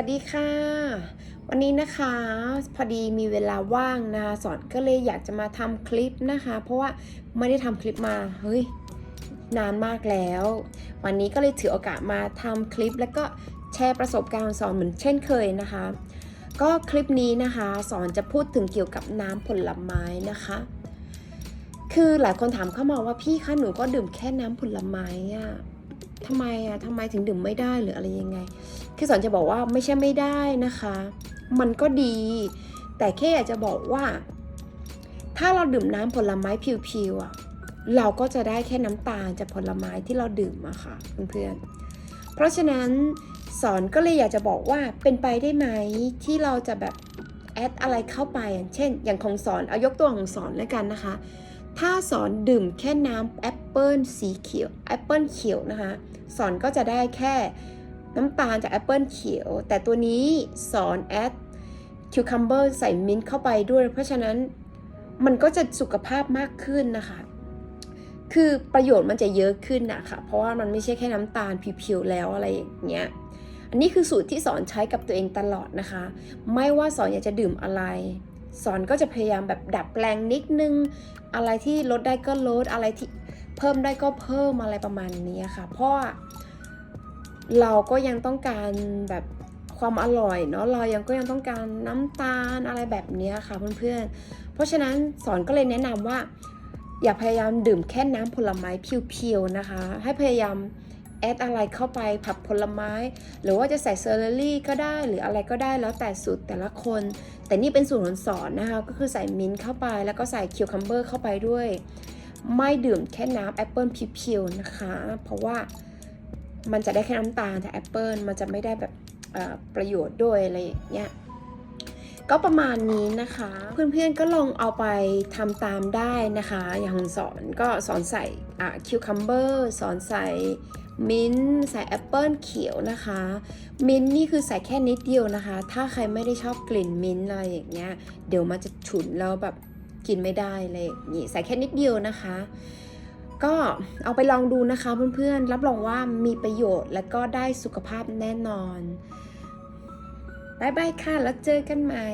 วัสดีค่ะ วันนี้นะคะพอดีมีเวลาว่างนะคะสอนก็เลยอยากจะมาทำคลิปนะคะ เพราะว่าไม่ได้ทำคลิปมาเฮ้ยนานมากแล้ว วันนี้ก็เลยถือโอกาสมาทำคลิป แล้วก็แชร์ประสบการณ์สอนเหมือนเช่นเคยนะคะ ก็คลิปนี้นะคะสอนจะพูดถึงเกี่ยวกับน้ำผลไม้นะคะ คือหลายคนถามเข้ามาว่าพี่คะหนูก็ดื่มแค่น้ำผลไม้อะทำไมอะทำไมถึงดื่มไม่ได้หรืออะไรยังไง คือสอนจะบอกว่าไม่ใช่ไม่ได้นะคะ มันก็ดี แต่แค่อยากจะบอกว่า ถ้าเราดื่มน้ำผลไม้ผิวๆอะเราก็จะได้แค่น้ำตาลจากผลไม้ที่เราดื่มอะค่ะเพื่อนๆ เพราะฉะนั้นสอนก็เลยอยากจะบอกว่าเป็นไปได้ไหมที่เราจะแบบแอดอะไรเข้าไปอย่างเช่น อย่างของสอนเอายกตัวของสอนแล้วกันนะคะ ถ้าสอนดื่มแค่น้ำแอปเปิลสีเขียวแอปเปิลเขียวนะคะ สอนก็จะได้แค่ น้ำตาลจากแอปเปิลเขียว แต่ตัวนี้สอนแอดคิวคัมเบอร์ใส่มิ้นท์เข้าไปด้วย เพราะฉะนั้นมันก็จะสุขภาพมากขึ้นนะคะ คือประโยชน์มันจะเยอะขึ้นนะคะเพราะว่ามันไม่ใช่แค่น้ำตาลเพียวๆแล้วอะไรอย่างเงี้ยอันนี้คือสูตรที่สอนใช้กับตัวเองตลอดนะคะ ไม่ว่าสอนอยากจะดื่มอะไร สอนก็จะพยายามแบบดัดแปลงนิดนึง อะไรที่ลดได้ก็ลดอะไรที่เพิ่มได้ก็เพิ่มอะไรประมาณนี้ค่ะ เพราะว่า เราก็ยังต้องการแบบความอร่อยเนาะเรายังก็ยังต้องการน้ำตาลอะไรแบบนี้ค่ะเพื่อนๆ เพราะฉะนั้นสอนก็เลยแนะนำว่า อย่าพยายามดื่มแค่น้ำผลไม้เพียวๆนะคะ ให้พยายามแอดอะไรเข้าไปผักผลไม้ หรือว่าจะใส่เซอร์รี่ก็ได้หรืออะไรก็ได้แล้วแต่สูตรแต่ละคน แต่นี่เป็นสูตรของสอนนะคะก็คือใส่มิ้นท์เข้าไปแล้วก็ใส่คิวคัมเบอร์เข้าไปด้วย ไม่ดื่มแค่น้ำแอปเปิลเพียวๆนะคะ เพราะว่า มันจะได้แค่น้ำตาลแต่แอปเปิลมันจะไม่ได้แบบประโยชน์ด้วยอะไรอย่างเงี้ยก็ประมาณนี้นะคะ เพื่อนๆก็ลองเอาไปทำตามได้นะคะ อย่างสอนก็สอนใส่อะคิวคัมเบอร์สอนใส่มิ้นท์ใส่แอปเปิลเขียวนะคะ มิ้นท์นี่คือใส่แค่นิดเดียวนะคะ ถ้าใครไม่ได้ชอบกลิ่นมิ้นท์อะไรอย่างเงี้ย เดี๋ยวมันจะฉุนแล้วแบบกินไม่ได้เลยอย่ใส่แค่นิดเดียวนะคะ ก็เอาไปลองดูนะคะเพื่อนๆ รับรองว่ามีประโยชน์และก็ได้สุขภาพแน่นอนบายบายค่ะ แล้วเจอกันใหม่